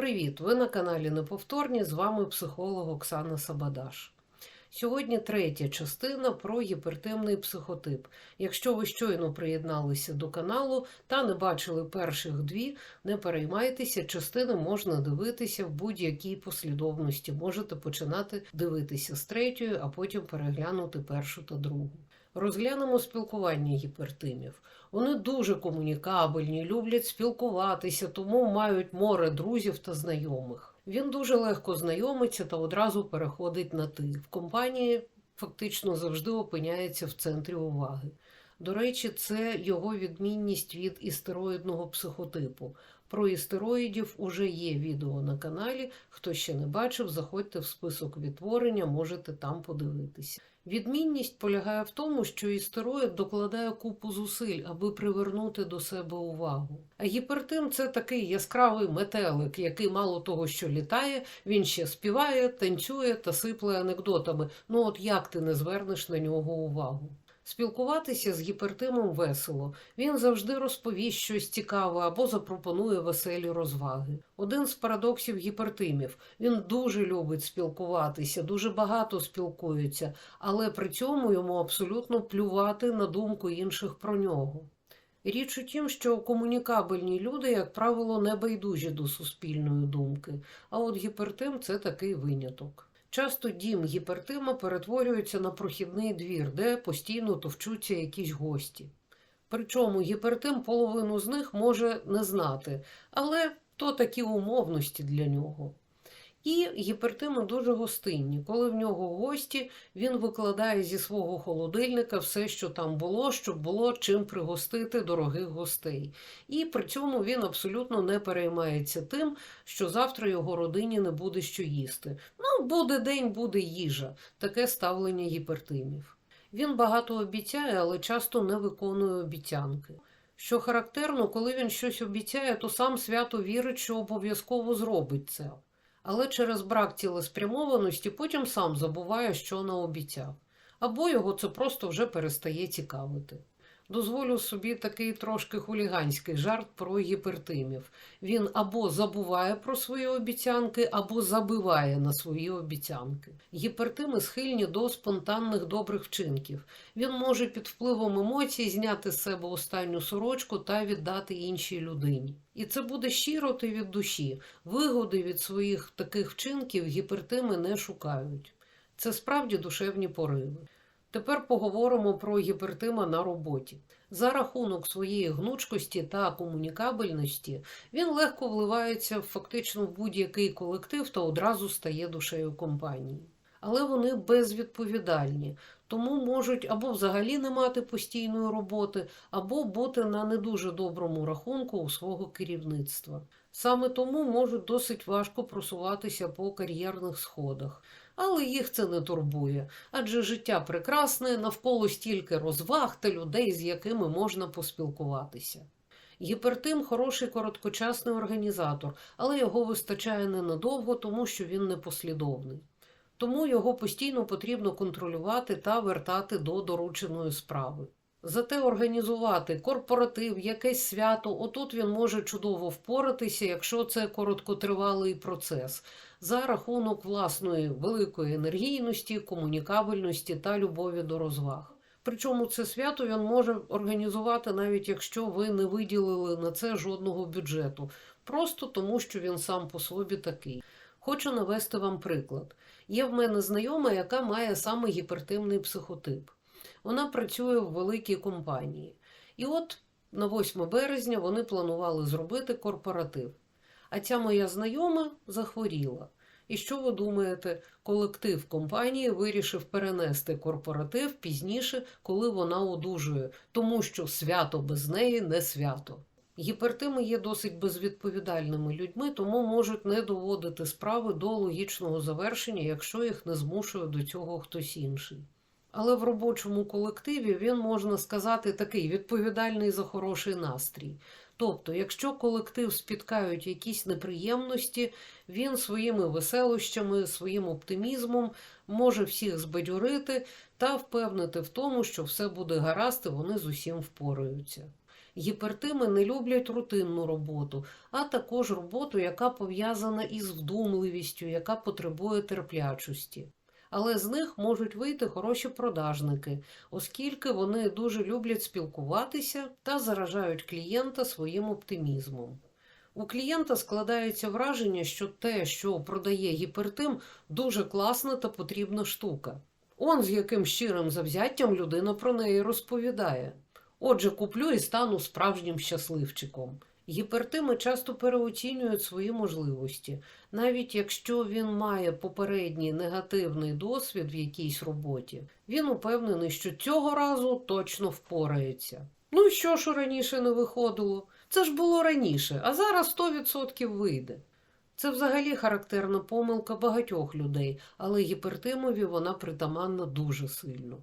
Привіт! Ви на каналі Неповторні. З вами психолог Оксана Сабадаш. Сьогодні третя частина про гіпертимний психотип. Якщо ви щойно приєдналися до каналу та не бачили перших дві, не переймайтеся, частини можна дивитися в будь-якій послідовності. Можете починати дивитися з третьої, а потім переглянути першу та другу. Розглянемо спілкування гіпертимів. Вони дуже комунікабельні, люблять спілкуватися, тому мають море друзів та знайомих. Він дуже легко знайомиться та одразу переходить на ти. В компанії фактично завжди опиняється в центрі уваги. До речі, це його відмінність від істероїдного психотипу. Про істероїдів уже є відео на каналі. Хто ще не бачив, заходьте в список відтворення, можете там подивитися. Відмінність полягає в тому, що істероїд докладає купу зусиль, аби привернути до себе увагу. А гіпертим це такий яскравий метелик, який мало того, що літає, він ще співає, танцює та сипле анекдотами. Ну от як ти не звернеш на нього увагу? Спілкуватися з гіпертимом весело. Він завжди розповість щось цікаве або запропонує веселі розваги. Один з парадоксів гіпертимів він дуже любить спілкуватися, дуже багато спілкується, але при цьому йому абсолютно плювати на думку інших про нього. Річ у тім, що комунікабельні люди, як правило, не байдужі до суспільної думки, а от гіпертим це такий виняток. Часто дім гіпертима перетворюється на прохідний двір, де постійно товчуться якісь гості. Причому гіпертим половину з них може не знати, але то такі умовності для нього. І гіпертими дуже гостинні. Коли в нього гості, він викладає зі свого холодильника все, що там було, щоб було чим пригостити дорогих гостей. І при цьому він абсолютно не переймається тим, що завтра його родині не буде що їсти. Ну, буде день, буде їжа. Таке ставлення гіпертимів. Він багато обіцяє, але часто не виконує обіцянки. Що характерно, коли він щось обіцяє, то сам свято вірить, що обов'язково зробить це але через брак цілеспрямованості потім сам забуває, що наобіцяв, або його це просто вже перестає цікавити. Дозволю собі такий трошки хуліганський жарт про гіпертимів. Він або забуває про свої обіцянки, або забиває на свої обіцянки. Гіпертими схильні до спонтанних добрих вчинків. Він може під впливом емоцій зняти з себе останню сорочку та віддати іншій людині. І це буде щиро та від душі. Вигоди від своїх таких вчинків гіпертими не шукають. Це справді душевні пориви. Тепер поговоримо про гіпертима на роботі. За рахунок своєї гнучкості та комунікабельності він легко вливається фактично в будь-який колектив та одразу стає душею компанії. Але вони безвідповідальні, тому можуть або взагалі не мати постійної роботи, або бути на не дуже доброму рахунку у свого керівництва. Саме тому можуть досить важко просуватися по кар'єрних сходах але їх це не турбує, адже життя прекрасне, навколо стільки розваг та людей, з якими можна поспілкуватися. Гіпертим хороший короткочасний організатор, але його вистачає ненадовго, тому що він непослідовний. Тому його постійно потрібно контролювати та вертати до дорученої справи. Зате організувати корпоратив, якесь свято, отут він може чудово впоратися, якщо це короткотривалий процес, за рахунок власної великої енергійності, комунікабельності та любові до розваг. Причому це свято він може організувати, навіть якщо ви не виділили на це жодного бюджету, просто тому що він сам по собі такий. Хочу навести вам приклад. Є в мене знайома, яка має саме гіпертимний психотип. Вона працює в великій компанії. І от на 8 березня вони планували зробити корпоратив. А ця моя знайома захворіла. І що ви думаєте, колектив компанії вирішив перенести корпоратив пізніше, коли вона одужує, тому що свято без неї не свято. Гіпертими є досить безвідповідальними людьми, тому можуть не доводити справи до логічного завершення, якщо їх не змушує до цього хтось інший. Але в робочому колективі він, можна сказати, такий відповідальний за хороший настрій. Тобто, якщо колектив спіткають якісь неприємності, він своїми веселощами, своїм оптимізмом може всіх збадьорити та впевнити в тому, що все буде гаразд і вони з усім впораються. Гіпертими не люблять рутинну роботу, а також роботу, яка пов'язана із вдумливістю, яка потребує терплячості. Але з них можуть вийти хороші продажники, оскільки вони дуже люблять спілкуватися та заражають клієнта своїм оптимізмом. У клієнта складається враження, що те, що продає гіпертим, дуже класна та потрібна штука. Он з яким щирим завзяттям людина про неї розповідає. Отже, куплю і стану справжнім щасливчиком. Гіпертими часто переоцінюють свої можливості, навіть якщо він має попередній негативний досвід в якійсь роботі, він упевнений, що цього разу точно впорається. Ну і що ж раніше не виходило? Це ж було раніше, а зараз 100% вийде. Це взагалі характерна помилка багатьох людей, але гіпертимові вона притаманна дуже сильно.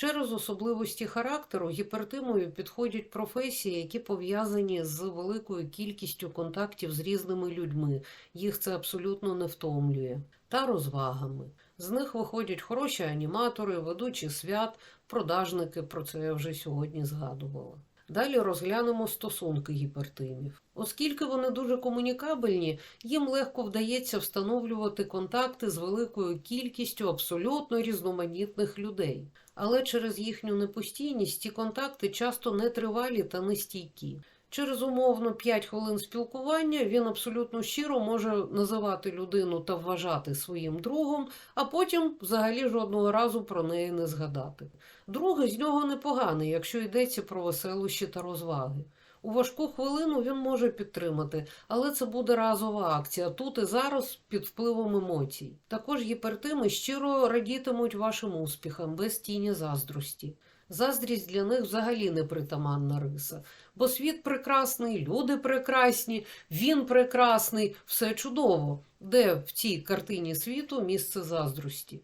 Через особливості характеру гіпертимою підходять професії, які пов'язані з великою кількістю контактів з різними людьми, їх це абсолютно не втомлює, та розвагами. З них виходять хороші аніматори, ведучі свят, продажники, про це я вже сьогодні згадувала. Далі розглянемо стосунки гіпертимів. Оскільки вони дуже комунікабельні, їм легко вдається встановлювати контакти з великою кількістю абсолютно різноманітних людей. Але через їхню непостійність ці контакти часто нетривалі та нестійкі. Через умовно 5 хвилин спілкування він абсолютно щиро може називати людину та вважати своїм другом, а потім взагалі жодного разу про неї не згадати. Другий з нього непоганий, якщо йдеться про веселощі та розваги. У важку хвилину він може підтримати, але це буде разова акція тут і зараз під впливом емоцій. Також гіпертими щиро радітимуть вашим успіхам без тіні заздрості. Заздрість для них взагалі не притаманна риса, бо світ прекрасний, люди прекрасні, він прекрасний, все чудово. Де в цій картині світу місце заздрості?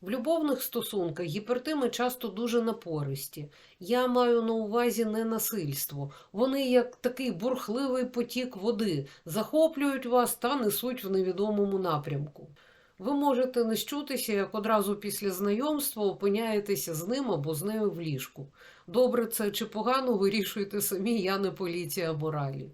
В любовних стосунках гіпертими часто дуже напористі. Я маю на увазі не насильство. Вони, як такий бурхливий потік води, захоплюють вас та несуть в невідомому напрямку. Ви можете не щутися, як одразу після знайомства опиняєтеся з ним або з нею в ліжку. Добре це чи погано вирішуєте самі, я не поліція моралі.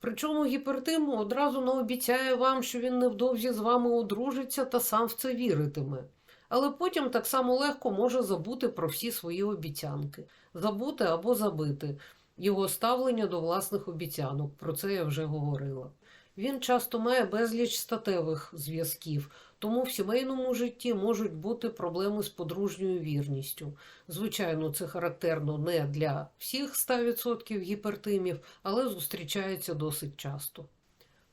Причому гіпертим одразу наобіцяє вам, що він невдовзі з вами одружиться та сам в це віритиме. Але потім так само легко може забути про всі свої обіцянки, забути або забити його ставлення до власних обіцянок. Про це я вже говорила. Він часто має безліч статевих зв'язків, тому в сімейному житті можуть бути проблеми з подружньою вірністю. Звичайно, це характерно не для всіх 100% гіпертимів, але зустрічається досить часто.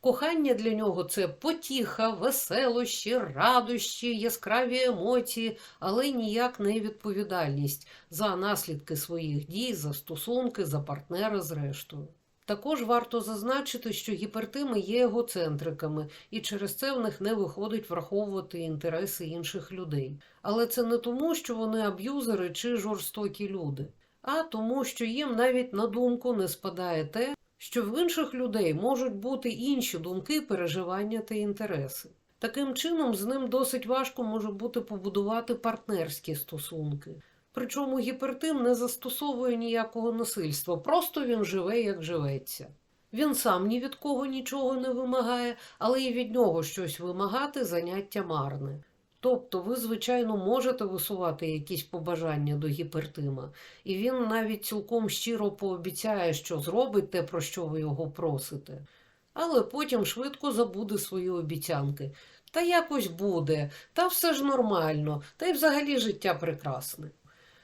Кохання для нього це потіха, веселощі, радощі, яскраві емоції, але ніяк не відповідальність за наслідки своїх дій, за стосунки, за партнера зрештою. Також варто зазначити, що гіпертими є егоцентриками, і через це в них не виходить враховувати інтереси інших людей. Але це не тому, що вони аб'юзери чи жорстокі люди, а тому, що їм навіть на думку не спадає те, що в інших людей можуть бути інші думки, переживання та інтереси. Таким чином, з ним досить важко може бути побудувати партнерські стосунки. Причому гіпертим не застосовує ніякого насильства, просто він живе, як живеться. Він сам ні від кого нічого не вимагає, але і від нього щось вимагати заняття марне. Тобто ви, звичайно, можете висувати якісь побажання до гіпертима, і він навіть цілком щиро пообіцяє, що зробить те, про що ви його просите. Але потім швидко забуде свої обіцянки. Та якось буде, та все ж нормально, та й взагалі життя прекрасне.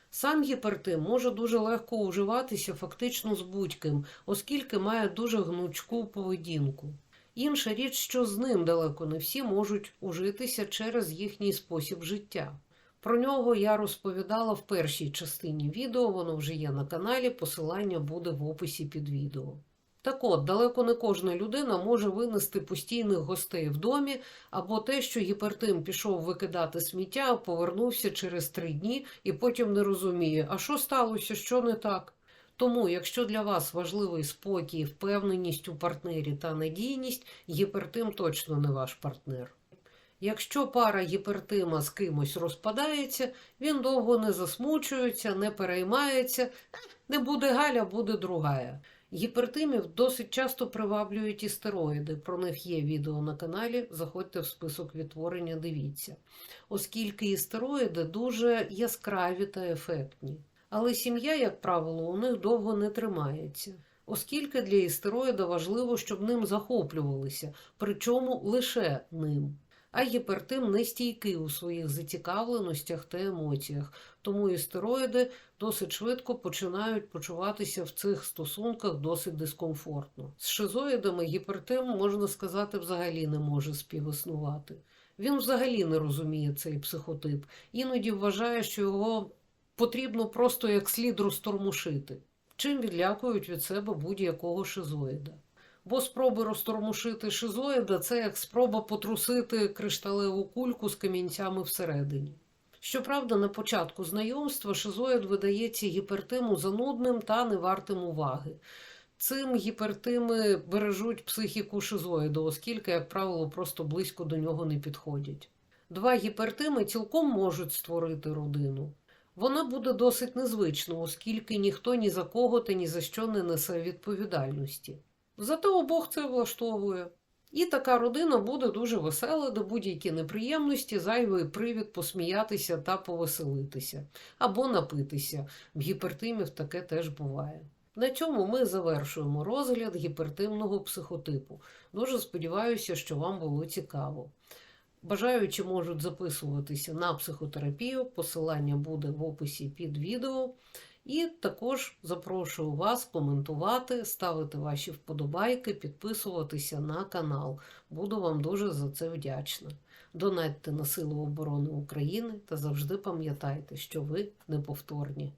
Сам гіпертим може дуже легко уживатися фактично з будь-ким, оскільки має дуже гнучку поведінку. Інша річ, що з ним далеко не всі можуть ужитися через їхній спосіб життя. Про нього я розповідала в першій частині відео, воно вже є на каналі, посилання буде в описі під відео. Так от, далеко не кожна людина може винести постійних гостей в домі, або те, що гіпертим пішов викидати сміття, повернувся через три дні і потім не розуміє, а що сталося, що не так. Тому, якщо для вас важливий спокій, впевненість у партнері та надійність, гіпертим точно не ваш партнер. Якщо пара гіпертима з кимось розпадається, він довго не засмучується, не переймається, не буде Галя, буде другая. Гіпертимів досить часто приваблюють і стероїди. Про них є відео на каналі. Заходьте в список відтворення, дивіться. Оскільки і стероїди дуже яскраві та ефектні. Але сім'я, як правило, у них довго не тримається. Оскільки для істероїда важливо, щоб ним захоплювалися, причому лише ним. А гіпертим не стійкий у своїх зацікавленостях та емоціях, тому істероїди досить швидко починають почуватися в цих стосунках досить дискомфортно. З шизоїдами гіпертим, можна сказати, взагалі не може співіснувати. Він взагалі не розуміє цей психотип, іноді вважає, що його потрібно просто як слід розтормушити, чим відлякують від себе будь-якого шизоїда. Бо спроби розтормушити шизоїда це як спроба потрусити кришталеву кульку з камінцями всередині. Щоправда, на початку знайомства шизоїд видається гіпертиму занудним та невартим уваги. Цим гіпертими бережуть психіку шизоїда, оскільки, як правило, просто близько до нього не підходять. Два гіпертими цілком можуть створити родину. Вона буде досить незвичною, оскільки ніхто ні за кого та ні за що не несе відповідальності. Зате обох це влаштовує. І така родина буде дуже весела, де будь-які неприємності, зайвий привід посміятися та повеселитися або напитися. В гіпертимів таке теж буває. На цьому ми завершуємо розгляд гіпертимного психотипу. Дуже сподіваюся, що вам було цікаво. Бажаючі можуть записуватися на психотерапію, посилання буде в описі під відео. І також запрошую вас коментувати, ставити ваші вподобайки, підписуватися на канал. Буду вам дуже за це вдячна. Донатьте на Силу оборони України та завжди пам'ятайте, що ви неповторні.